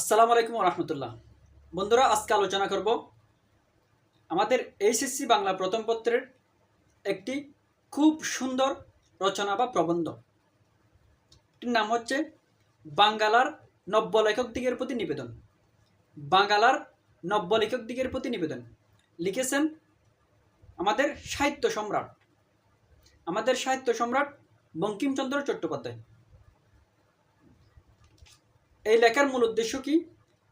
আসসালামু আলাইকুম রহমতুল্লাহ বন্ধুরা, আজকে আলোচনা করব আমাদের এইচএসসি বাংলা প্রথম পত্রের একটি খুব সুন্দর রচনা বা প্রবন্ধ। এটির নাম হচ্ছে বাঙ্গালার নব্য লেখক দিগের প্রতি নিবেদন। বাঙ্গালার নব্য লেখক দিগের প্রতি নিবেদন। লিখেছেন আমাদের সাহিত্য সম্রাট। আমাদের সাহিত্য সম্রাট বঙ্কিমচন্দ্র চট্টোপাধ্যায়। এই লেখার মূল উদ্দেশ্য কি?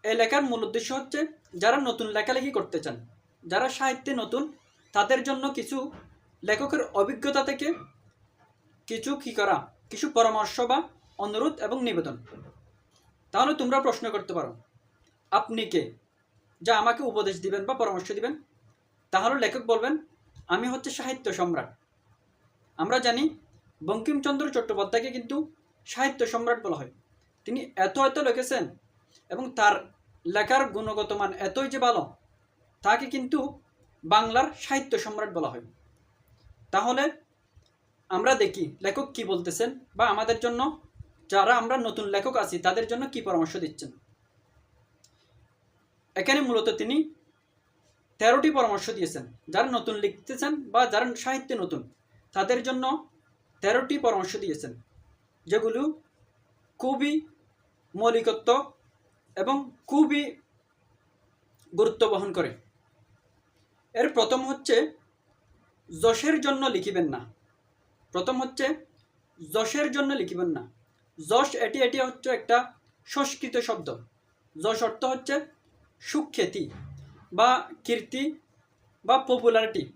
এই লেখার মূল উদ্দেশ্য হচ্ছে যারা নতুন লেখালেখি করতে চান, যারা সাহিত্যে নতুন, তাদের জন্য কিছু লেখকের অভিজ্ঞতা থেকে কিছু কি করা, কিছু পরামর্শ বা অনুরোধ এবং নিবেদন। তাহলে তোমরা প্রশ্ন করতে পারো, আপনি কে? যা আমাকে উপদেশ দিবেন বা পরামর্শ দিবেন। তাহলে লেখক বলবেন, আমি হচ্ছে সাহিত্য সম্রাট। আমরা জানি বঙ্কিমচন্দ্র চট্টোপাধ্যায়কে কিন্তু সাহিত্য সম্রাট বলা হয়। তিনি এত এত লিখেছেন এবং তার লেখার গুণগত মান এতই যে ভালো, তাকে কিন্তু বাংলার সাহিত্য সম্রাট বলা হয়। তাহলে আমরা দেখি লেখক কি বলতেছেন বা আমাদের জন্য যারা আমরা নতুন লেখক আছি, তাদের জন্য কি পরামর্শ দিচ্ছেন? এখানে মূলত তিনি তেরোটি পরামর্শ দিয়েছেন। যারা নতুন লিখতেছেন বা যারা সাহিত্যে নতুন, তাদের জন্য তেরোটি পরামর্শ দিয়েছেন, যেগুলো খুবই মৌলিকত্ব এবং খুবই গুরুত্ব বহন করে। এর প্রথম হচ্ছে যশের জন্য লিখিবেন না। প্রথম হচ্ছে যশের জন্য লিখিবেন না। যশ এটি এটি হচ্ছে একটা সংস্কৃত শব্দ। যশ অর্থ হচ্ছে সুখ্যাতি বা কীর্তি বা পপুলারিটি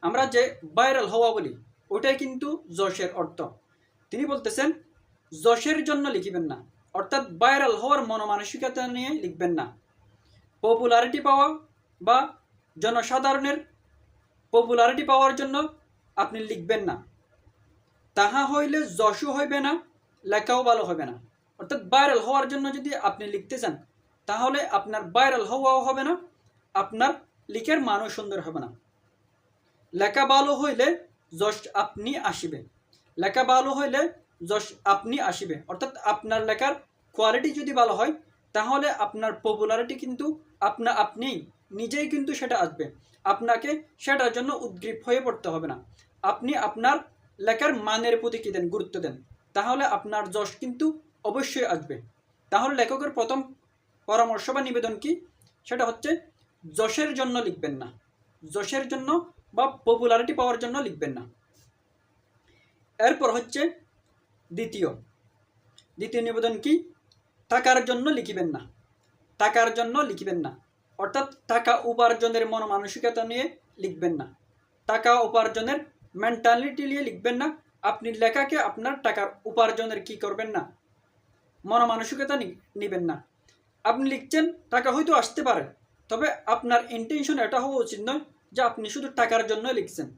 আমরা যে ভাইরাল হওয়া বলি, ওটাই কিন্তু যশের অর্থ। তিনি বলতেছেন, যশের জন্য লিখিবেন না। অর্থাৎ ভাইরাল হওয়ার মনোমানসিকতা নিয়ে লিখবেন না। পপুলারিটি পাওয়া বা জনসাধারণের পপুলারিটি পাওয়ার জন্য আপনি লিখবেন না। তাহা হইলে যশও হইবে না, লেখাও ভালো হবে না। অর্থাৎ ভাইরাল হওয়ার জন্য যদি আপনি লিখতে চান, তাহলে আপনার ভাইরাল হওয়াও হবে না, আপনার লিখের মানও সুন্দর হবে না। লেখা ভালো হইলে যশ আপনি আসিবে। লেখা ভালো হইলে যশ আপনি আসিবে অর্থাৎ আপনার লেখার কোয়ালিটি যদি ভালো হয়, তাহলে আপনার পপুলারিটি কিন্তু আপনা আপনি নিজেই কিন্তু সেটা আসবে। আপনাকে সেটার জন্য উদ্গ্রীব হয়ে পড়তে হবে না। আপনি আপনার লেখার মানের প্রতি কী দেন? গুরুত্ব দেন। তাহলে আপনার যশ কিন্তু অবশ্যই আসবে। তাহলে লেখকের প্রথম পরামর্শ বা নিবেদন কি? সেটা হচ্ছে যশের জন্য লিখবেন না। যশের জন্য বা পপুলারিটি পাওয়ার জন্য লিখবেন না। এরপর হচ্ছে দ্বিতীয়। দ্বিতীয় নিবেদন কি? টাকার জন্য লিখিবেন না। টাকার জন্য লিখিবেন না। অর্থাৎ টাকা উপার্জনের মনোমানসিকতা নিয়ে লিখবেন না। টাকা উপার্জনের মেন্টালিটি নিয়ে লিখবেন না। আপনি লেখাকে আপনার টাকার উপার্জনের কি করবেন না? মনোমানসিকতা নেবেন না। আপনি লিখছেন, টাকা হয়তো আসতে পারে, তবে আপনার ইন্টেনশন এটা হওয়া উচিত নয় যে আপনি শুধু টাকার জন্য লিখছেন।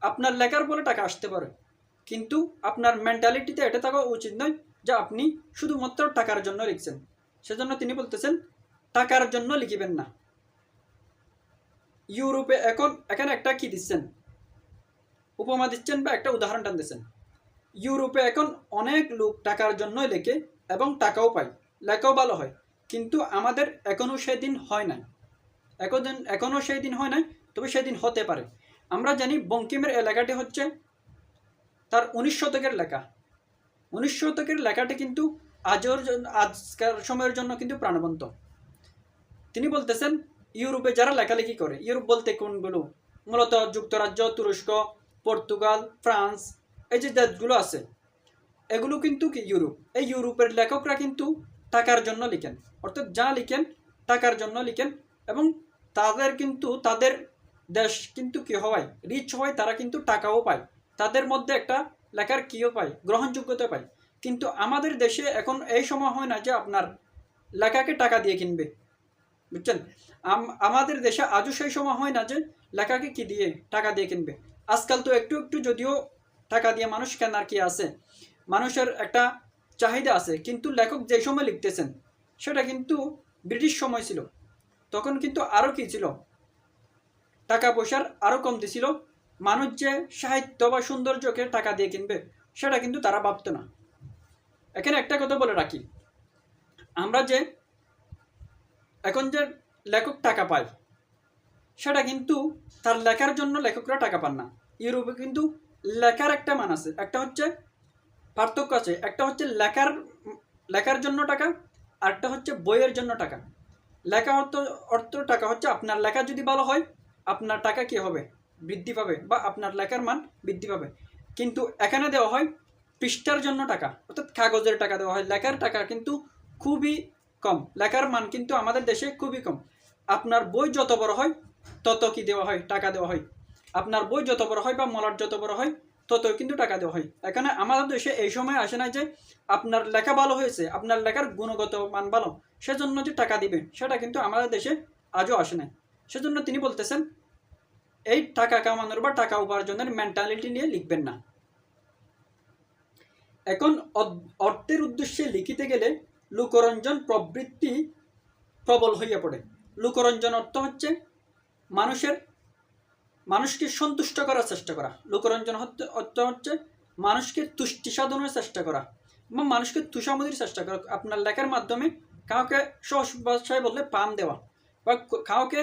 আপনার লেখার বলে টাকা আসতে পারে। কিন্তু আপনার মেন্টালিটিতে এটা থাকা উচিত নয় যে আপনি শুধুমাত্র টাকার জন্য লিখছেন। সেজন্য তিনি বলতেছেন, টাকার জন্য লিখিবেন না। ইউরোপে এখন, এখানে একটা কি দিচ্ছেন? উপমা দিচ্ছেন বা একটা উদাহরণ টান দিচ্ছেন। ইউরোপে এখন অনেক লোক টাকার জন্য লেখে এবং টাকাও পায়। লেখাও ভালো হয়। কিন্তু আমাদের এখনও সেদিন হয় নাই। এখন এখনও সেই দিন হয় নাই, তবে সেদিন হতে পারে। আমরা জানি বঙ্কিমের এলাকাটি হচ্ছে তার উনিশ শতকের লেখা। উনিশ শতকের লেখাটি কিন্তু আজর আজকার সময়ের জন্য কিন্তু প্রাণবন্ত। তিনি বলতেছেন, ইউরোপে যারা লেখালেখি করে, ইউরোপ বলতে কোনগুলো? মূলত যুক্তরাজ্য, তুরস্ক, পর্তুগাল, ফ্রান্স, এই যে দেশগুলো আছে, এগুলো কিন্তু কি ইউরোপ? এই ইউরোপের লেখকরা কিন্তু টাকার জন্য লিখেন। অর্থাৎ যা লিখেন, টাকার জন্য লিখেন এবং তাদের কিন্তু, তাদের দেশ কিন্তু কি হওয়ায় রিচ হওয়ায় তারা কিন্তু টাকাও পায়। তাদের মধ্যে একটা লেখার কিও পায় গ্রহণযোগ্যতা পায় কিন্তু আমাদের দেশে এখন এই সময় হয় না যে আপনার লেখাকে টাকা দিয়ে কিনবে। বুঝছেন? আমাদের দেশে আজও সেই সময় হয় না যে লেখাকে কি দিয়ে টাকা দিয়ে কিনবে। আজকাল তো একটু একটু যদিও টাকা দিয়ে মানুষ কেনার কি আছে, মানুষের একটা চাহিদা আছে। কিন্তু লেখক যে সময় লিখতেছেন, সেটা কিন্তু ব্রিটিশ সময় ছিল। তখন কিন্তু আরও কি ছিল? টাকা পয়সার আরও কমতি ছিল। মানুষ যে সাহিত্য বা সৌন্দর্যকে টাকা দিয়ে কিনবে, সেটা কিন্তু তারা ভাবতো না। এখানে একটা কথা বলে রাখি। আমরা যে এখন যে লেখক টাকা পায়, সেটা কিন্তু তার লেখার জন্য লেখকরা টাকা পান না। ইউরোপে কিন্তু লেখার একটা মান আছে, একটা হচ্ছে পার্থক্য আছে, একটা হচ্ছে লেখার লেখার জন্য টাকা আরেকটা হচ্ছে বইয়ের জন্য টাকা। লেখা অর্থ অর্থ টাকা হচ্ছে আপনার লেখা যদি ভালো হয়, আপনার টাকা কি হবে? বৃদ্ধি পাবে বা আপনার লেখার মান বৃদ্ধি পাবে। কিন্তু এখানে দেওয়া হয় পৃষ্ঠার জন্য টাকা, অর্থাৎ কাগজের টাকা দেওয়া হয়। লেখার টাকা কিন্তু খুবই কম, লেখার মান কিন্তু আমাদের দেশে খুবই কম। আপনার বই যত বড় হয়, তত কি দেওয়া হয়? টাকা দেওয়া হয়। আপনার বই যত বড় হয় বা মলার যত বড় হয় তত কিন্তু টাকা দেওয়া হয়। এখানে আমাদের দেশে এই সময় আসে না যে আপনার লেখা ভালো হয়েছে, আপনার লেখার গুণগত মান ভালো, সেজন্য যে টাকা দিবে সেটা কিন্তু আমাদের দেশে আজও আসে না সেজন্য তিনি বলতেছেন এই টাকা কামানোর বা টাকা উপার্জনের মেন্টালিটি নিয়ে লিখবেন না। এখন অর্থের উদ্দেশ্যে লিখিতে গেলে লোকরঞ্জন প্রবৃত্তি প্রবল হইয়া পড়ে। লোকরঞ্জন অর্থ হচ্ছে মানুষের, মানুষকে সন্তুষ্ট করার চেষ্টা করা। লোকরঞ্জন অর্থ হচ্ছে মানুষকে তুষ্টি সাধনের চেষ্টা করা বা মানুষকে তুষামতির চেষ্টা করা। আপনার লেখার মাধ্যমে কাউকে সহজ ভাষায় বললে পাম দেওয়া বা কাউকে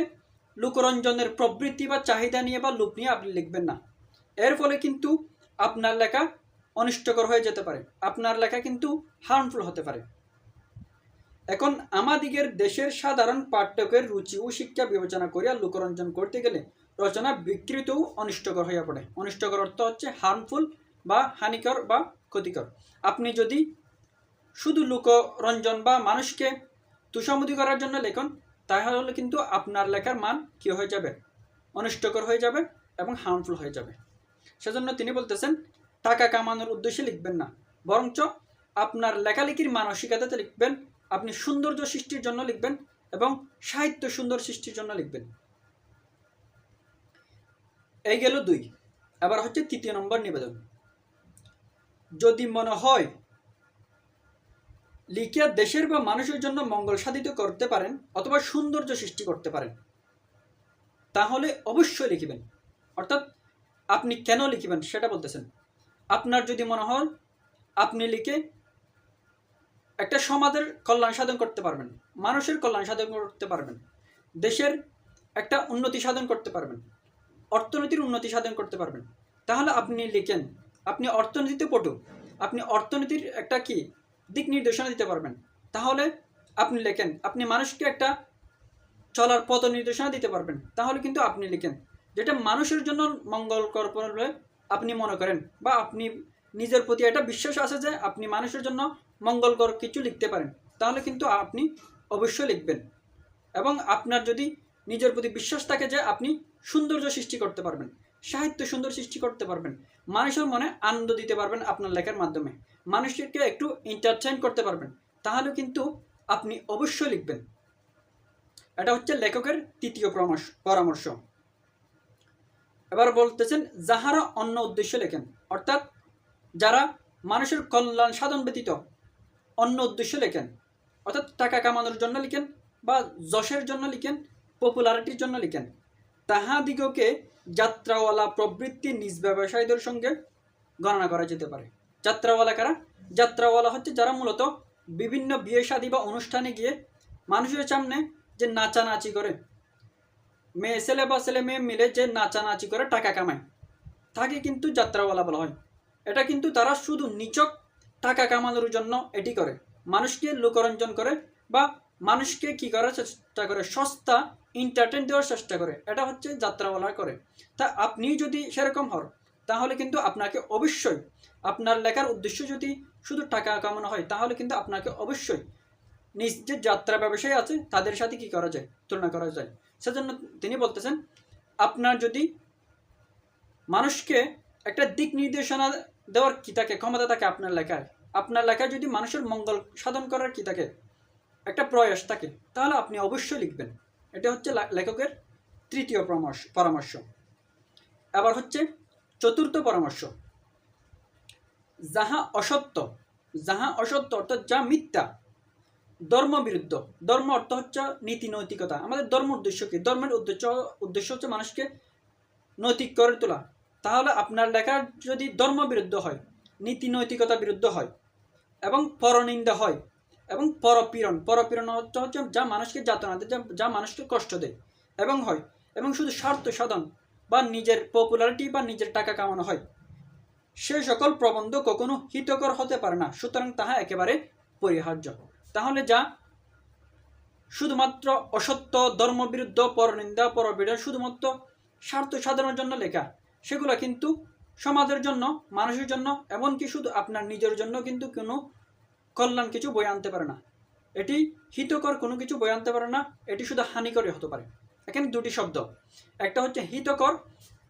লোকরঞ্জনের প্রবৃত্তি বা চাহিদা নিয়ে বা লোক নিয়ে আপনি লিখবেন না। এর ফলে কিন্তু আপনার লেখা অনিষ্টকর হয়ে যেতে পারে। আপনার লেখা কিন্তু হার্মফুল হতে পারে। এখন আমাদিগের দেশের সাধারণ পাঠ্যকের রুচি ও শিক্ষা বিবেচনা করিয়া লোকরঞ্জন করতে গেলে রচনা বিকৃতও অনিষ্টকর হইয়া পড়ে। অনিষ্টকর অর্থ হচ্ছে হার্মফুল বা হানিকর বা ক্ষতিকর। আপনি যদি শুধু লোকরঞ্জন বা মানুষকে তুষামুদি করার জন্য লেখন তাহলে কিন্তু আপনার লেখার মান কি হয়ে যাবে? অনিষ্টকর হয়ে যাবে এবং হার্মফুল হয়ে যাবে। সেজন্য তিনি বলতেছেন, টাকা কামানোর উদ্দেশ্যে লিখবেন না। বরঞ্চ আপনার লেখালেখির মানসিকতাতে লিখবেন, আপনি সৌন্দর্য সৃষ্টির জন্য লিখবেন এবং সাহিত্য সুন্দর সৃষ্টির জন্য লিখবেন। এই গেল দুই। এবার হচ্ছে তৃতীয় নম্বর নিবেদন। যদি মনে হয় লিখিয়া দেশের বা মানুষের জন্য মঙ্গল সাধিত করতে পারেন অথবা সৌন্দর্য সৃষ্টি করতে পারেন, তাহলে অবশ্যই লিখিবেন। অর্থাৎ আপনি কেন লিখিবেন সেটা বলতেছেন। আপনার যদি মনে হয় আপনি লিখে একটা সমাজের কল্যাণ সাধন করতে পারবেন, মানুষের কল্যাণ সাধন করতে পারবেন, দেশের একটা উন্নতি সাধন করতে পারবেন, অর্থনীতির উন্নতি সাধন করতে পারবেন, তাহলে আপনি লিখেন। আপনি অর্থনীতিতে পটু। আপনি অর্থনীতির একটা কি? দিক নির্দেশনা দিতে পারবেন। তাহলে আপনি লেখেন, আপনি মানুষকে একটা চলার পথ নির্দেশনা দিতে পারবেন। তাহলে কিন্তু আপনি লিখেন, যেটা মানুষের জন্য মঙ্গলকর বলে আপনি মনে করেন বা আপনি নিজের প্রতি একটা বিশ্বাস আছে যে আপনি মানুষের জন্য মঙ্গলকর কিছু লিখতে পারেন। তাহলে কিন্তু আপনি অবশ্যই লিখবেন। এবং আপনার যদি নিজের প্রতি বিশ্বাস থাকে যে আপনি সৌন্দর্য সৃষ্টি করতে পারবেন সাহিত্য সুন্দর সৃষ্টি করতে পারবেন। মানুষের মনে আনন্দ দিতে পারবেন আপনার লেখার মাধ্যমে। মানুষকে একটু এন্টারটেইন করতে পারবেন। তাহলে কিন্তু আপনি অবশ্যই লিখবেন। এটা হচ্ছে লেখকের তৃতীয় পরামর্শ পরামর্শ। এবার বলতেছেন, যাহারা অন্য উদ্দেশ্য লেখেন, অর্থাৎ যারা মানুষের কল্যাণ সাধন ব্যতীত অন্য উদ্দেশ্য লেখেন, অর্থাৎ টাকা কামানোর জন্য লিখেন বা যশের জন্য লিখেন পপুলারিটির জন্য লিখেন, তাহাদিগকে যাত্রাওয়ালা প্রবৃত্তি নিজ ব্যবসায়ীদের সঙ্গে গণনা করা যেতে পারে। যাত্রাওয়ালা কারা? যাত্রাওয়ালা হচ্ছে যারা মূলত বিভিন্ন বিয়ে শাদী বা অনুষ্ঠানে গিয়ে মানুষের সামনে যে নাচানাচি করে। মেয়ে ছেলে বা ছেলে মেয়ে মিলে যে নাচানাচি করে টাকা কামায়, তাকে কিন্তু যাত্রাওয়ালা বলা হয়। এটা কিন্তু তারা শুধু নিচক টাকা কামানোর জন্য এটি করে। মানুষকে লোকরঞ্জন করে বা মানুষকে কি করার চেষ্টা করে? সস্তা এন্টারটেন দেওয়ার চেষ্টা করে। এটা হচ্ছে যাত্রাওয়ালা করে। তা আপনি যদি সেরকম হন, তাহলে কিন্তু আপনাকে অবশ্যই আপনার লেখার উদ্দেশ্য যদি শুধু টাকা কামানো হয়, তাহলে কিন্তু আপনাকে অবশ্যই নিজ যে যাত্রা ব্যবসায়ী আছে, তাদের সাথে কি করা যায়, তুলনা করা যায়। সেজন্য তিনি বলতেছেন, আপনার যদি মানুষকে একটা দিক নির্দেশনা দেওয়ার কি থাকে, ক্ষমতা থাকে আপনার লেখায় আপনার লেখায় যদি মানুষের মঙ্গল সাধন করার কি থাকে, একটা প্রয়াস থাকে, তাহলে আপনি অবশ্যই লিখবেন। এটা হচ্ছে লেখকের তৃতীয় পরামর্শ পরামর্শ। আবার হচ্ছে চতুর্থ পরামর্শ। যাহা অসত্য যাহা অসত্য অর্থাৎ যা মিথ্যা, ধর্ম বিরুদ্ধ। ধর্ম অর্থ হচ্ছে নীতি, নৈতিকতা। আমাদের ধর্ম উদ্দেশ্য কি? ধর্মের উদ্দেশ্য উদ্দেশ্য হচ্ছে মানুষকে নৈতিক করে তোলা। তাহলে আপনার লেখা যদি ধর্ম বিরুদ্ধ হয়, নীতি, নৈতিকতা বিরুদ্ধ হয় এবং পরনিন্দা হয় এবং পরপীড়ন। পরপীড়ন হচ্ছে যা মানুষকে যাতনা দেয়, যা মানুষকে কষ্ট দেয়। এবং হয়, এবং শুধু স্বার্থ সাধন বা নিজের পপুলারিটি বা নিজের টাকা কামানো হয়। সে সকল প্রবন্ধ কখনো হিতকর হতে পারে না, সুতরাং তাহা একেবারে পরিহার্য। তাহলে যা, শুধুমাত্র অসত্য, ধর্মবিরুদ্ধ, পরনিন্দা পরবিড়া শুধুমাত্র স্বার্থ সাধনের জন্য লেখা, সেগুলো কিন্তু সমাজের জন্য, মানুষের জন্য, এমনকি শুধু আপনার নিজের জন্য কিন্তু কোনো কল্যাণ কিছু বই আনতে পারে না। এটি হিতকর কোনো কিছু বই আনতে পারে না, এটি শুধু হানিকরই হতে পারে। এখানে দুটি শব্দ। একটা হচ্ছে হিতকর,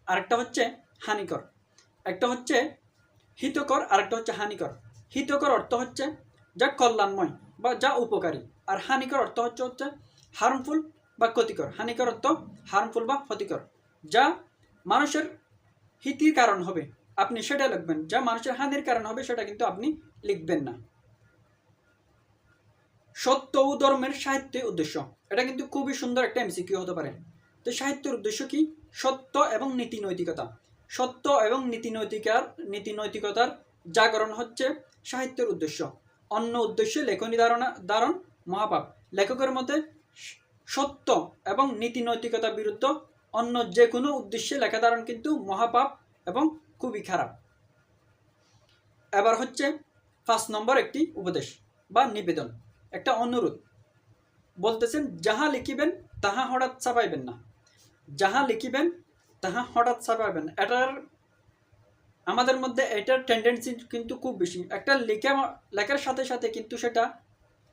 আরেকটা হচ্ছে হানিকর। একটা হচ্ছে হিতকর, আরেকটা হচ্ছে হানিকর। হিতকর অর্থ হচ্ছে যা কল্যাণময় বা যা উপকারী, আর হানিকর অর্থ হচ্ছে হচ্ছে হার্মফুল বা ক্ষতিকর। হানিকর অর্থ হার্মফুল বা ক্ষতিকর। যা মানুষের হিতির কারণ হবে। আপনি সেটা লিখবেন। যা মানুষের হানির কারণ হবে, সেটা কিন্তু আপনি লিখবেন না। সত্য ও ধর্মের সাহিত্যের উদ্দেশ্য। এটা কিন্তু খুবই সুন্দর একটা এমসিকিউ হতে পারে। তো সাহিত্যের উদ্দেশ্য কি? সত্য এবং নীতি নৈতিকতা। সত্য এবং নীতি নৈতিকার, নীতি নৈতিকতার জাগরণ হচ্ছে সাহিত্যের উদ্দেশ্য। অন্য উদ্দেশ্যে লেখনী ধারণা, ধারণ, মহাপাপ। লেখকের মতে, সত্য এবং নীতি নৈতিকতা বিরুদ্ধ অন্য যে কোনো উদ্দেশ্যে লেখা ধারণ কিন্তু মহাপাপ এবং খুবই খারাপ। এবার হচ্ছে পাঁচ নম্বর একটি উপদেশ বা নিবেদন। একটা অনুরোধ। বলতেছেন, যাহা লিখিবেন, তাহা হঠাৎ ছাপাইবেন না। যাহা লিখিবেন, তাহা হঠাৎ ছাপাইবেন এটার, আমাদের মধ্যে এটার টেন্ডেন্সি কিন্তু খুব বেশি। একটা লেখা, লেখার সাথে সাথে কিন্তু সেটা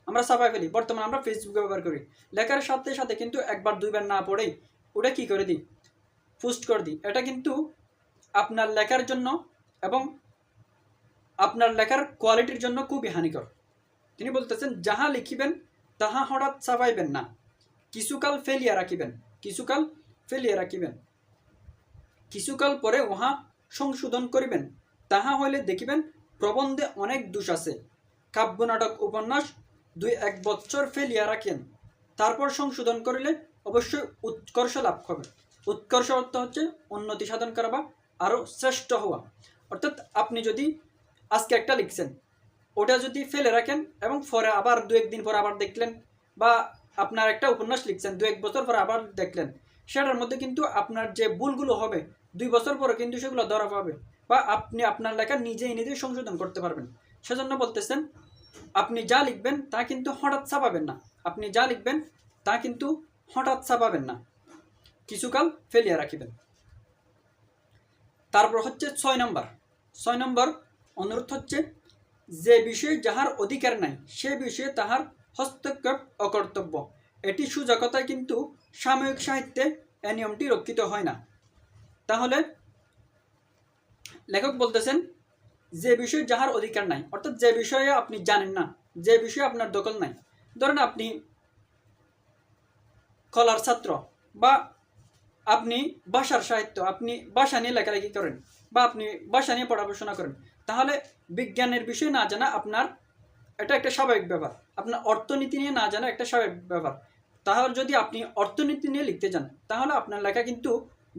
আমরা ছাপাই ফেলি। বর্তমানে আমরা ফেসবুক ব্যবহার করি। লেখার সাথে সাথে কিন্তু একবার, দুইবার না পড়েই ওটা কি করে দিই? পোস্ট করে দিই। এটা কিন্তু আপনার লেখার জন্য এবং আপনার লেখার কোয়ালিটির জন্য খুবই হানিকর। তিনি বলতেছেন, যাহা লিখিবেন, তাহা হঠাৎ ছাপাইবেন না। কিছুকাল ফেলিয়া রাখিবেন, কিছুকাল ফেলিয়া রাখিবেন। কিছুকাল পরে উহা সংশোধন করিবেন। তাহা হইলে দেখিবেন, প্রবন্ধে অনেক দোষ আছে। কাব্য নাটক উপন্যাস দুই এক বছর ফেলিয়া রাখেন। তারপর সংশোধন করিলে অবশ্যই উৎকর্ষ লাভ হবে। উৎকর্ষ অর্থ হচ্ছে উন্নতি সাধন করা বা আরও শ্রেষ্ঠ হওয়া। অর্থাৎ আপনি যদি আজকে একটা লিখছেন ওটা যদি ফেলে রাখেন এবং পরে আবার দু একদিন পর আবার দেখলেন বা আপনার একটা উপন্যাস লিখছেন, দু এক বছর পর আবার দেখলেন, সেটার মধ্যে কিন্তু আপনার যে ভুলগুলো হবে, দুই বছর পরে কিন্তু সেগুলো ধরা পাবে বা আপনি আপনার লেখা নিজেই নিজেই সংশোধন করতে পারবেন। সেজন্য বলতেছেন, আপনি যা লিখবেন তা কিন্তু হঠাৎ ছাপাবেন না। আপনি যা লিখবেন তা কিন্তু হঠাৎ ছাপাবেন না। কিছুকাল ফেলিয়া রাখিবেন। তারপর হচ্ছে ছয় নম্বর। ছয় নম্বর অনুরোধ হচ্ছে যে বিষয়ে যাহার অধিকার নাই, সে বিষয়ে তাহার হস্তক্ষেপ অকর্তব্য। এটি সুজাকতায় কিন্তু সাময়িক সাহিত্যে এ নিয়মটি রক্ষিত হয় না। তাহলে লেখক বলতেছেন, যে বিষয়ে যাহার অধিকার নাই, অর্থাৎ যে বিষয়ে আপনি জানেন না, যে বিষয়ে আপনার দখল নাই, ধরেন আপনি কলার ছাত্র বা আপনি ভাষার সাহিত্য, আপনি ভাষা নিয়ে লেখালেখি করেন বা আপনি ভাষা নিয়ে পড়াশোনা করেন তাহলে বিজ্ঞানের বিষয়ে না জানা আপনার এটা একটা স্বাভাবিক ব্যাপার। আপনার অর্থনীতি নিয়ে না জানা একটা স্বাভাবিক ব্যাপার। তাহলে যদি আপনি অর্থনীতি নিয়ে লিখতে যান, তাহলে আপনার লেখা কিন্তু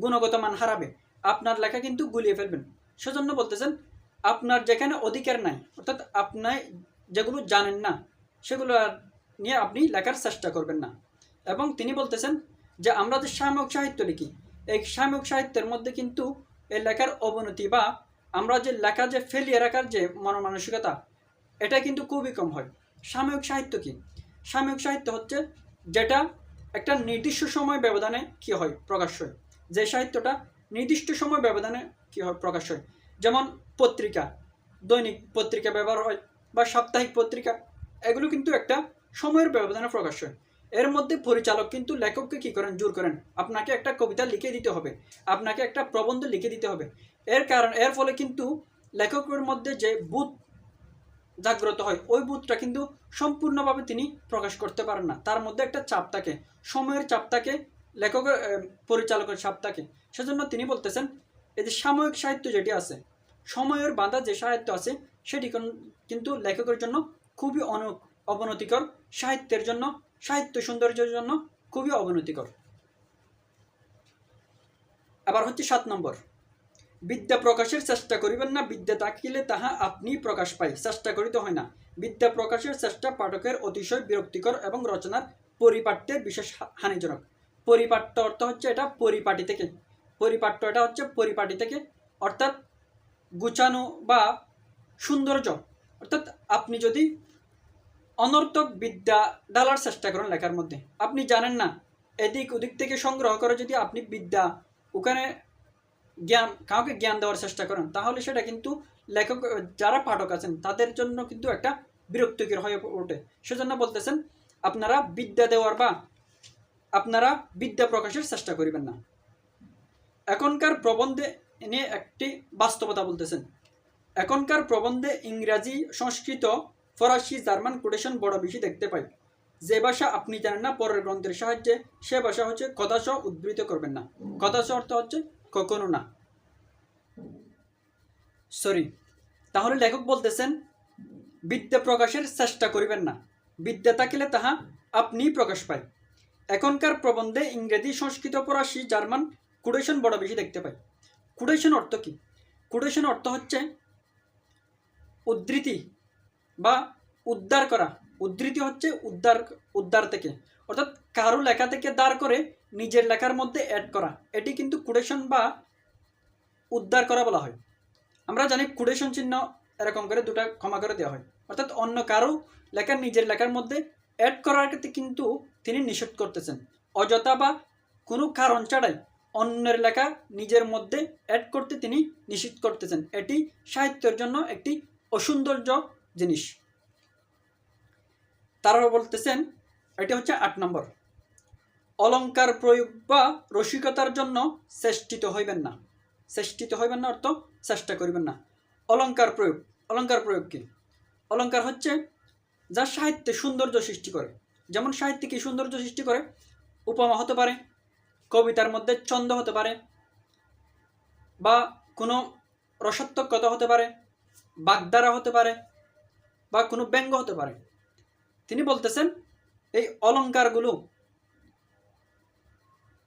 গুণগত মান হারাবে। আপনার লেখা কিন্তু গুলিয়ে ফেলবেন। সেজন্য বলতেছেন, আপনার যেখানে অধিকার নাই, অর্থাৎ আপনার যেগুলো জানেন না, সেগুলো নিয়ে আপনি লেখার চেষ্টা করবেন না। এবং তিনি বলতেছেন যে, আমরা যে সাময়িক সাহিত্য লিখি, এই সাময়িক সাহিত্যের মধ্যে কিন্তু এই লেখার অবনতি বা আমরা যে লেখা যে ফেলিয়ে রাখার যে মনমানসিকতা, এটা কিন্তু খুবই কম হয়। সাময়িক সাহিত্য কি? সাময়িক সাহিত্য হচ্ছে যেটা একটা নির্দিষ্ট সময় ব্যবধানে কি হয়? প্রকাশ হয়। যে সাহিত্যটা নির্দিষ্ট সময় ব্যবধানে কি হয়? প্রকাশ হয়। যেমন পত্রিকা, দৈনিক পত্রিকা ব্যবহার হয় বা সাপ্তাহিক পত্রিকা, এগুলো কিন্তু একটা সময়ের ব্যবধানে প্রকাশ হয়। এর মধ্যে পরিচালক কিন্তু লেখককে কি করেন? জোর করেন। আপনাকে একটা কবিতা লিখে দিতে হবে। আপনাকে একটা প্রবন্ধ লিখে দিতে হবে। এর কারণ, এর ফলে কিন্তু লেখকের মধ্যে যে বুধ জাগ্রত হয়, ওই বুধটা কিন্তু সম্পূর্ণভাবে তিনি প্রকাশ করতে পারেন না। তার মধ্যে একটা চাপ থাকে। সময়ের চাপ থাকে লেখকের পরিচালকের চাপ থাকে। সেজন্য তিনি বলতেছেন, এই যে সাময়িক সাহিত্য যেটি আছে, সময়ের বাঁধা যে সাহিত্য আছে, সেটি কিন্তু লেখকের জন্য খুবই অন অবনতিকর। সাহিত্যের জন্য সাহিত্য সৌন্দর্যের জন্য খুবই অবনতিকর। আবার হচ্ছে সাত নম্বর। বিদ্যা প্রকাশের চেষ্টা করিবেন না, বিদ্যা থাকিলে তাহা আপনি প্রকাশ পাই চেষ্টা করিতে হয় না। বিদ্যা প্রকাশের চেষ্টা পাঠকের অতিশয় বিরক্তিকর এবং রচনার পরিপাট্যের বিশেষ হানিজনক। পরিপাট্য অর্থ হচ্ছে এটা পরিপাটি থেকে। পরিপাট্য এটা হচ্ছে পরিপাটি থেকে। অর্থাৎ গুছানো বা সৌন্দর্য। অর্থাৎ আপনি যদি অনর্থক বিদ্যা ডালার চেষ্টা করেন লেখার মধ্যে। আপনি জানেন না, এদিক ওদিক থেকে সংগ্রহ করে যদি আপনি বিদ্যা ওখানে জ্ঞান, কাউকে জ্ঞান দেওয়ার চেষ্টা করেন, তাহলে সেটা কিন্তু লেখক, যারা পাঠক আছেন, তাদের জন্য কিন্তু একটা বিরক্তিকর হয়ে ওঠে। সেজন্য বলতেছেন, আপনারা বিদ্যা দেওয়ার বা আপনারা বিদ্যা প্রকাশের চেষ্টা করিবেন না। এখনকার প্রবন্ধে নিয়ে একটি বাস্তবতা বলতেছেন, এখনকার প্রবন্ধে ইংরাজি সংস্কৃত ফরাসি জার্মান কোটেশন বড় বেশি দেখতে পাই। যে ভাষা আপনি জানেন না, পরের গ্রন্থের সাহায্যে সে ভাষা হচ্ছে কথাস উদ্ধৃত করবেন না। কথাস অর্থ হচ্ছে কখনো না। সরি তাহলে লেখক বলতেছেন, বিদ্যা প্রকাশের চেষ্টা করিবেন না। বিদ্যা থাকিলে তাহা আপনিই প্রকাশ পায়। এখনকার প্রবন্ধে ইংরেজি, সংস্কৃত, ফরাসি, জার্মান কুডেশন বড় বেশি দেখতে পাই। কুডেশন অর্থ কি? কুডেশন অর্থ হচ্ছে উদ্ধৃতি। বা উদ্ধার করা। উদ্ধৃতি হচ্ছে উদ্ধার উদ্ধার থেকে। অর্থাৎ কারও লেখা থেকে দাঁড় করে নিজের লেখার মধ্যে অ্যাড করা। এটি কিন্তু কুডেশন বা উদ্ধার করা বলা হয়। আমরা জানি কুডেশন চিহ্ন এরকম করে দুটা ক্ষমা করে দেওয়া হয়। অর্থাৎ অন্য কারও লেখা নিজের লেখার মধ্যে অ্যাড করার ক্ষেত্রে কিন্তু তিনি নিষেধ করতেছেন। অযথা বা কোনো কারণ ছাড়াই অন্যের লেখা নিজের মধ্যে অ্যাড করতে তিনি নিষেধ করতেছেন। এটি সাহিত্যের জন্য একটি অসৌন্দর্য জিনিস। তারা বলতেছেন, এটি হচ্ছে আট নম্বর। অলঙ্কার প্রয়োগ বা রসিকতার জন্য চেষ্টিত হইবেন না। চেষ্টিত হইবেন না অর্থ চেষ্টা করিবেন না। অলঙ্কার প্রয়োগ। অলঙ্কার প্রয়োগ কি? অলঙ্কার হচ্ছে যা সাহিত্যে সৌন্দর্য সৃষ্টি করে। যেমন সাহিত্যে কি সৌন্দর্য সৃষ্টি করে? উপমা হতে পারে, কবিতার মধ্যে ছন্দ হতে পারে, বা কোনো রসাত্মক কথা হতে পারে, বাগধারা হতে পারে বা কোনো ব্যঙ্গ হতে পারে। তিনি বলতেছেন, এই অলঙ্কারগুলো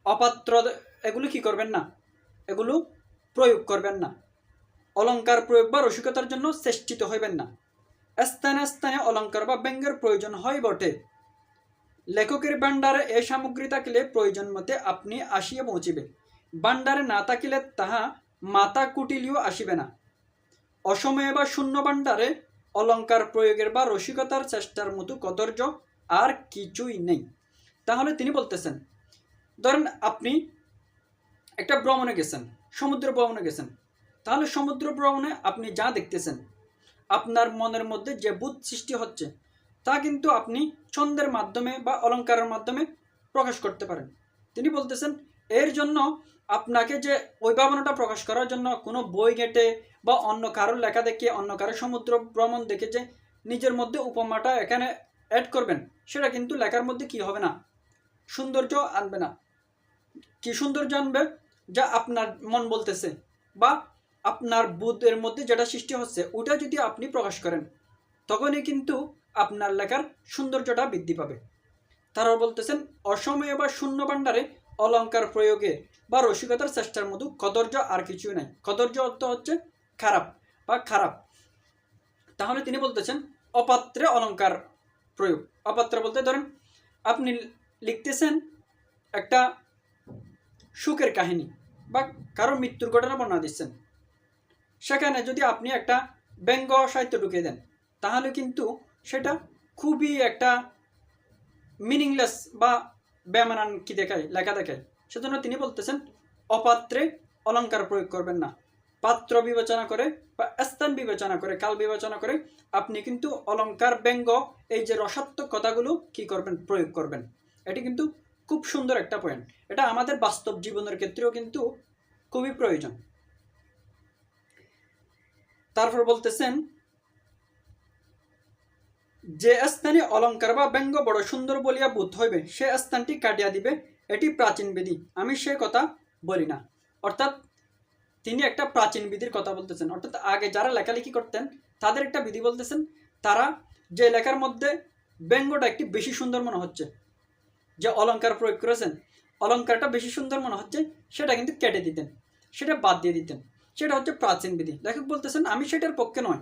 অপাত্র, এগুলো কি করবেন না? এগুলো প্রয়োগ করবেন না। অলংকার প্রয়োগ বা রসিকতার জন্য চেষ্টিত হইবেন না। স্থানে স্থানে অলংকার বা ব্যঙ্গের প্রয়োজন হয় বটে। লেখকের ভাণ্ডারে এ সামগ্রী থাকিলে প্রয়োজন মতে আপনি আসিয়া পৌঁছিবে। ভাণ্ডারে না থাকিলে তাহা মাতা কুটিলিও আসিবে না। অসময়ে বা শূন্য ভাণ্ডারে অলংকার প্রয়োগের বা রসিকতার চেষ্টার মতো কদর্য আর কিছুই নেই। তাহলে তিনি বলতেছেন, ধরেন আপনি একটা ভ্রমণে গেছেন, সমুদ্র ভ্রমণে গেছেন। তাহলে সমুদ্র ভ্রমণে আপনি যা দেখতেছেন, আপনার মনের মধ্যে যে বুধ সৃষ্টি হচ্ছে, তা কিন্তু আপনি ছন্দের মাধ্যমে বা অলঙ্কারের মাধ্যমে প্রকাশ করতে পারেন। তিনি বলতেছেন, এর জন্য আপনাকে যে ওই ভাবনাটা প্রকাশ করার জন্য কোনো বই ঘেটে বা অন্য কারোর লেখা দেখে অন্য কারোর সমুদ্র ভ্রমণ দেখে যে নিজের মধ্যে উপমাটা এখানে অ্যাড করবেন, সেটা কিন্তু লেখার মধ্যে কি হবে না? সৌন্দর্য আনবে না। কি সৌন্দর্য আনবে? যা আপনার মন বলতেছে বা আপনার বুধের মধ্যে যেটা সৃষ্টি হচ্ছে, ওটা যদি আপনি প্রকাশ করেন, তখনই কিন্তু আপনার লেখার সৌন্দর্যটা বৃদ্ধি পাবে। তারা বলতেছেন, অসময়ে বা শূন্য ভাণ্ডারে অলংকার প্রয়োগে বা রসিকতার চেষ্টার মতো কদর্য আর কিছুই নাই। কদর্য অর্থ হচ্ছে খারাপ বা খারাপ। তাহলে তিনি বলতেছেন, অপাত্রে অলঙ্কার প্রয়োগ। অপাত্র বলতে ধরেন, আপনি লিখতেছেন একটা সুখের কাহিনী বা কারও মৃত্যুর ঘটনা বর্ণনা দিচ্ছেন। সেখানে যদি আপনি একটা ব্যঙ্গ সাহিত্য ঢুকিয়ে দেন, তাহলে কিন্তু সেটা খুবই একটা মিনিংলেস বা বেমানান কি দেখায়? লেখা দেখায়। সেজন্য তিনি বলতেছেন, অপাত্রে অলংকার প্রয়োগ করবেন না। পাত্র বিবেচনা করে বা স্থান বিবেচনা করে, কাল বিবেচনা করে আপনি কিন্তু অলংকার ব্যঙ্গ, এই যে রসাত্মক কথাগুলো কি করবেন? প্রয়োগ করবেন। এটি কিন্তু খুব সুন্দর একটা পয়েন্ট এটা আমাদের বাস্তব জীবনের ক্ষেত্রেও কিন্তু খুবই প্রয়োজন। তারপর বলতেছেন যে স্থানে অলংকার বা ব্যঙ্গ বড় সুন্দর বলিয়া বোধ হইবে, সে স্থানটি কাটিয়া দিবে। এটি প্রাচীন বিধি। আমি সে কথা বলি না। অর্থাৎ, তিনি একটা প্রাচীন বিধির কথা বলতেছেন। অর্থাৎ, আগে যারা লেখালেখি করতেন, তাদের একটা বিধি বলতেছেন, তারা যে লেখার মধ্যে ব্যঙ্গটা একটি বেশি সুন্দর মনে হচ্ছে, যে অলংকার প্রয়োগ করেছেন অলঙ্কারটা বেশি সুন্দর মনে হচ্ছে, সেটা কিন্তু কেটে দিতেন, সেটা বাদ দিয়ে দিতেন। সেটা হচ্ছে প্রাচীন বিধি। লেখক বলতেছেন, আমি সেটার পক্ষে নয়।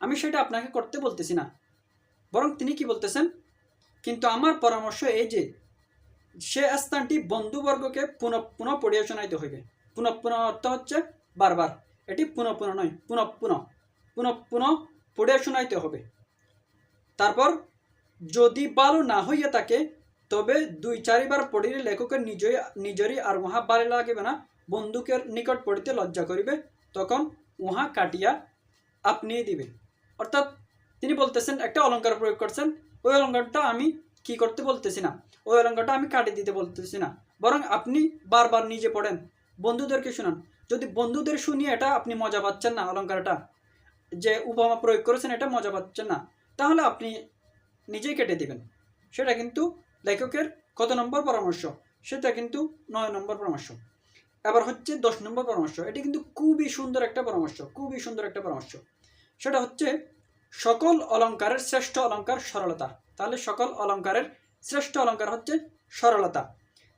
আমি সেটা আপনাকে করতে বলতেছি না। বরং তিনি কি বলতেছেন? কিন্তু আমার পরামর্শ এই যে, সে স্থানটি বন্ধুবর্গকে পুনঃ পুনঃ পড়িয়ে শোনাইতে হইবে। পুনঃ পুনঃ অর্থ হচ্ছে বারবার। এটি পুনঃ পুনঃ নয়, পুনঃ পুনঃ পুনঃ পুনঃ পড়িয়ে শোনাইতে হবে। তারপর, যদি ভালো না হইয়া থাকে, তবে দুই চারিবার পড়িলে লেখকের নিজই, নিজেরই আর উহা ভালো লাগিবে না। বন্ধুকের নিকট পড়িতে লজ্জা করিবে, তখন উহা কাটিয়া আপনি দিবে। অর্থাৎ তিনি বলতেছেন, একটা অলঙ্কার প্রয়োগ করছেন। ওই অলঙ্কারটা আমি কি করতে বলতেছি না। ওই অলঙ্কারটা আমি কাটিয়ে দিতে বলতেছি না। বরং আপনি বারবার নিজে পড়েন। বন্ধুদেরকে শুনান। যদি বন্ধুদের শুনিয়ে এটা আপনি মজা পাচ্ছেন না, অলঙ্কারটা, যে উপমা প্রয়োগ করেছেন এটা মজা পাচ্ছেন না, তাহলে আপনি নিজেই কেটে দিবেন। সেটা কিন্তু লেখকের কত নম্বর পরামর্শ? সেটা কিন্তু নয় নম্বর পরামর্শ। এবার হচ্ছে দশ নম্বর পরামর্শ। এটি কিন্তু খুবই সুন্দর একটা পরামর্শ, খুবই সুন্দর একটা পরামর্শ। সেটা হচ্ছে সকল অলঙ্কারের শ্রেষ্ঠ অলঙ্কার সরলতা। তাহলে সকল অলঙ্কারের শ্রেষ্ঠ অলঙ্কার হচ্ছে সরলতা।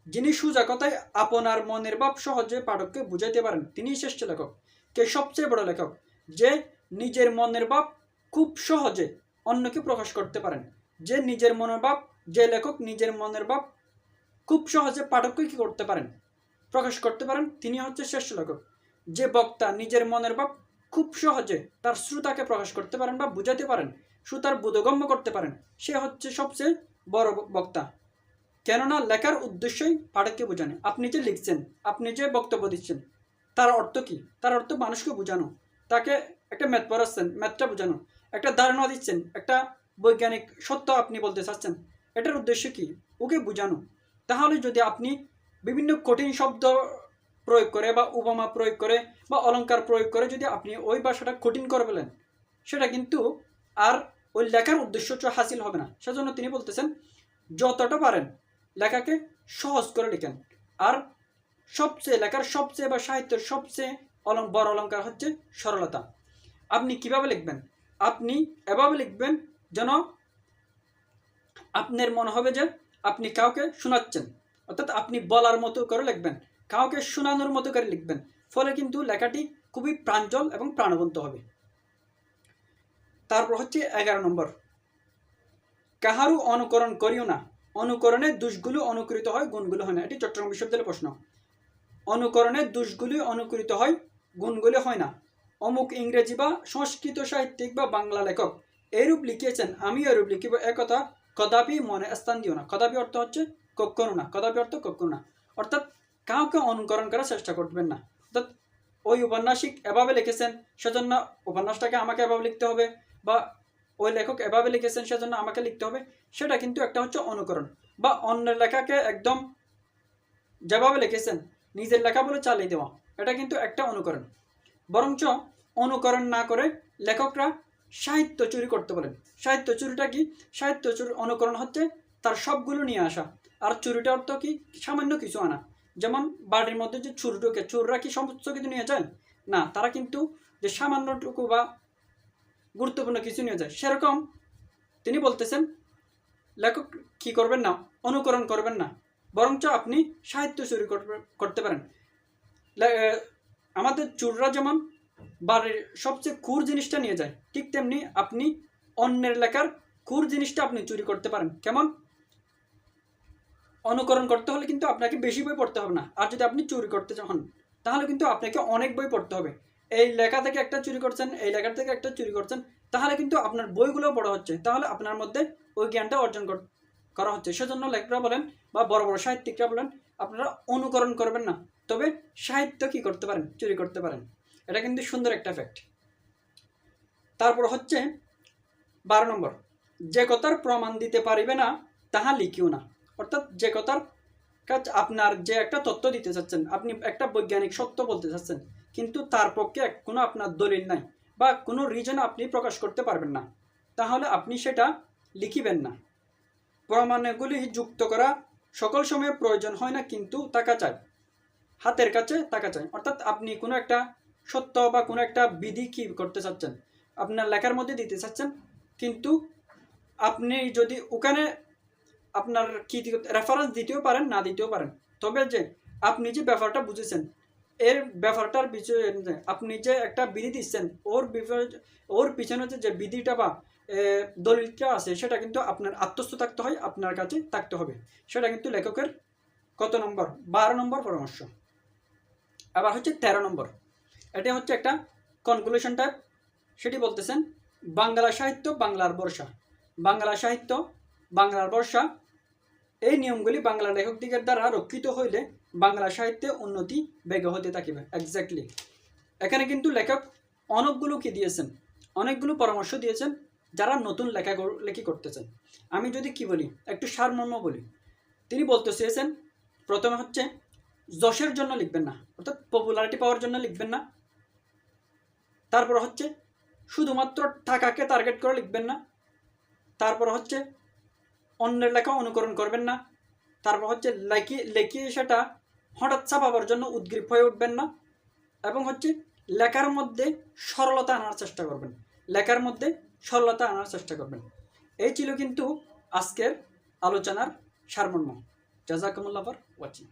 যিনি সোজা কথায় আপনার মনের ভাব সহজে পাঠককে বুঝাইতে পারেন, তিনিই শ্রেষ্ঠ লেখক। কে সবচেয়ে বড় লেখক? যে নিজের মনের ভাব খুব সহজে অন্যকে প্রকাশ করতে পারেন। যে নিজের মনের ভাব, যে লেখক নিজের মনের ভাব খুব সহজে পাঠককে কি করতে পারেন? প্রকাশ করতে পারেন তিনি হচ্ছে শ্রেষ্ঠ লেখক। যে বক্তা নিজের মনের ভাব খুব সহজে তার শ্রোতাকে প্রকাশ করতে পারেন বা বুঝাতে পারেন, শ্রোতার বোধগম্য করতে পারেন। সে হচ্ছে সবচেয়ে বড় বক্তা। কেননা লেখার উদ্দেশ্যই পাঠককে বোঝানো। আপনি যে লিখছেন, আপনি যে বক্তব্য দিচ্ছেন, তার অর্থ কি? তার অর্থ মানুষকে বোঝানো। তাকে একটা ম্যাথ পড়াচ্ছেন, ম্যাথটা বোঝানো। একটা ধারণা দিচ্ছেন, একটা বৈজ্ঞানিক সত্য আপনি বলতে চাচ্ছেন, এটার উদ্দেশ্য কি? ওকে বোঝানো। তাহলে যদি আপনি বিভিন্ন কঠিন শব্দ প্রয়োগ করে বা উপমা প্রয়োগ করে বা অলংকার প্রয়োগ করে যদি আপনি ওই ভাষাটা কঠিন করে ফেলেন, সেটা কিন্তু আর ওই লেখার উদ্দেশ্য হাসিল হবে না। সেজন্য তিনি বলতেছেন, যতটা পারেন লেখাকে সহজ করে লিখেন। আর সবচেয়ে লেখার সবচেয়ে বা সাহিত্যের সবচেয়ে অলং, বড় অলঙ্কার হচ্ছে সরলতা। আপনি কীভাবে লিখবেন? আপনি এভাবে লিখবেন যেন আপনার মনে হবে যে আপনি কাউকে শোনাচ্ছেন। অর্থাৎ আপনি বলার মতো করে লিখবেন। কাউকে শোনানোর মতো করে লিখবেন। ফলে কিন্তু লেখাটি খুবই প্রাঞ্জল এবং প্রাণবন্ত হবে। তারপর হচ্ছে এগারো নম্বর। কাহারও অনুকরণ করিও না। অনুকরণে দুষগুলো অনুকৃত হয়, গুণগুলো হয় না। এটি চট্টগ্রাম বিশ্ববিদ্যালয়ের প্রশ্ন। অনুকরণে দুষগুলি অনুকৃত হয়, গুণগুলি হয় না। অমুক ইংরেজি বা সংস্কৃত সাহিত্যিক বা বাংলা লেখক এরূপ লিখিয়েছেন আমি এরূপ লিখিব। একথা কদাপি মনে স্থান দিও না। কদাপি অর্থ হচ্ছে কখনো না। কদাপি অর্থ কখনো না। অর্থাৎ কাউকে অনুকরণ করার চেষ্টা করবেন না। অর্থাৎ ওই উপন্যাসিক এভাবে লিখেছেন, সেজন্য উপন্যাসটাকে আমাকে এভাবে লিখতে হবে বা ওই লেখক এভাবে লিখেছেন, সেজন্য আমাকে লিখতে হবে, সেটা কিন্তু একটা হচ্ছে অনুকরণ। বা অন্যের লেখাকে একদম যেভাবে লিখেছেন, নিজের লেখা বলে চালিয়ে দেওয়া, এটা কিন্তু একটা অনুকরণ। বরঞ্চ অনুকরণ না করে লেখকরা সাহিত্য চুরি করতে বলেন। সাহিত্য চুরিটা কি? সাহিত্য চুরি অনুকরণ হচ্ছে তার সবগুলো নিয়ে আসা। আর চুরিটা অর্থ কি? সামান্য কিছু আনা। যেমন বাড়ির মধ্যে যে চুর ঢোকে, চুররা কি সমস্ত কিছু নিয়ে যায়? না, তারা কিন্তু যে সামান্যটুকু বা গুরুত্বপূর্ণ কিছু নিয়ে যায়। সেরকম তিনি বলতেছেন, লেখক, কি করবেন না? অনুকরণ করবেন না। বরঞ্চ আপনি সাহিত্য চুরি করতে পারেন। আমাদের চুররা যেমন বাড়ির সবচেয়ে কুর জিনিসটা নিয়ে যায়, ঠিক তেমনি আপনি অন্যের লেখার কুর জিনিসটা আপনি চুরি করতে পারেন। কেমন? অনুকরণ করতে হলে কিন্তু আপনাকে বেশি বই পড়তে হবে না। আর যদি আপনি চুরি করতে চান, তাহলে কিন্তু আপনাকে অনেক বই পড়তে হবে। এই লেখা থেকে একটা চুরি করছেন, এই লেখা থেকে একটা চুরি করছেন, তাহলে কিন্তু আপনার বইগুলো বড় হচ্ছে। তাহলে আপনার মধ্যে ওই জ্ঞানটা অর্জন কর- হচ্ছে। সেজন্য লেখকরা বলেন বা বড় বড় সাহিত্যিকরা বলেন, আপনারা অনুকরণ করবেন না। তবে সাহিত্য কি করতে পারেন? চুরি করতে পারেন। এটা কিন্তু সুন্দর একটা ফ্যাক্ট তারপর হচ্ছে বারো নম্বর। যে কথার প্রমাণ দিতে পারিবে না, তাহা লিখিও না। অর্থাৎ যে কথার কাজ আপনার যে একটা তথ্য দিতে চাচ্ছেন, আপনি একটা বৈজ্ঞানিক সত্য বলতে চাচ্ছেন, কিন্তু তার পক্ষে কোনো আপনার দলিল নাই বা কোনো রিজন আপনি প্রকাশ করতে পারবেন না। তাহলে আপনি সেটা লিখিবেন না। প্রমাণগুলি যুক্ত করা সকল সময়ে প্রয়োজন হয় না, কিন্তু টাকা চায় হাতের কাছে টাকা চায় অর্থাৎ আপনি কোনো একটা সত্য বা কোনো একটা বিধি কি করতে চাচ্ছেন, আপনার লেখার মধ্যে দিতে চাচ্ছেন, কিন্তু আপনি যদি ওখানে আপনার কি রেফারেন্স দিতেও পারেন, না দিতেও পারেন। তবে যে আপনি যে ব্যাপারটা বুঝেছেন, এর ব্যাপারটার বিষয়ে আপনি যে একটা বিধি দিচ্ছেন, ওর ওর পিছনে যে যে বিধিটা বা দলিলটা আছে, সেটা কিন্তু আপনার আত্মস্থ থাকতে হয়, আপনার কাছে থাকতে হবে। সেটা কিন্তু লেখকের কত নম্বর? বারো নম্বর পরামর্শ। আবার হচ্ছে তেরো নম্বর। এটা হচ্ছে একটা কনক্লুশন টাইপ সেটি বলতেছেন, বাংলা সাহিত্য, বাংলার বর্ষা। বাংলা সাহিত্য, বাংলার বর্ষা। এই নিয়মগুলি বাংলা লেখকদিগের দ্বারা রক্ষিত হইলে বাংলা সাহিত্যে উন্নতি বেগে হতে থাকিবে এক্স্যাক্টলি এখানে কিন্তু লেখক অনেকগুলো কি দিয়েছেন? অনেকগুলো পরামর্শ দিয়েছেন যারা নতুন লেখা লেখি করতেছেন। আমি যদি কি বলি, একটু সারমর্ম বলি। তিনি বলতে চেয়েছেন, প্রথমে হচ্ছে, যশের জন্য লিখবেন না, অর্থাৎ পপুলারিটি পাওয়ার জন্য লিখবেন না। তারপর হচ্ছে, শুধুমাত্র টাকাকে টার্গেট করে লিখবেন না। তারপর হচ্ছে অন্যের লেখা অনুকরণ করবেন না। তারপর হচ্ছে লেখি লেখিয়ে সেটা হঠাৎ ছাপাবার জন্য উদ্গ্রীব হয়ে উঠবেন না এবং হচ্ছে লেখার মধ্যে সরলতা আনার চেষ্টা করবেন। লেখার মধ্যে সরলতা আনার চেষ্টা করবেন। এই ছিল কিন্তু আজকের আলোচনার সারমর্ম। জাজাকুমুল্লাহ ফর ওয়াচিং।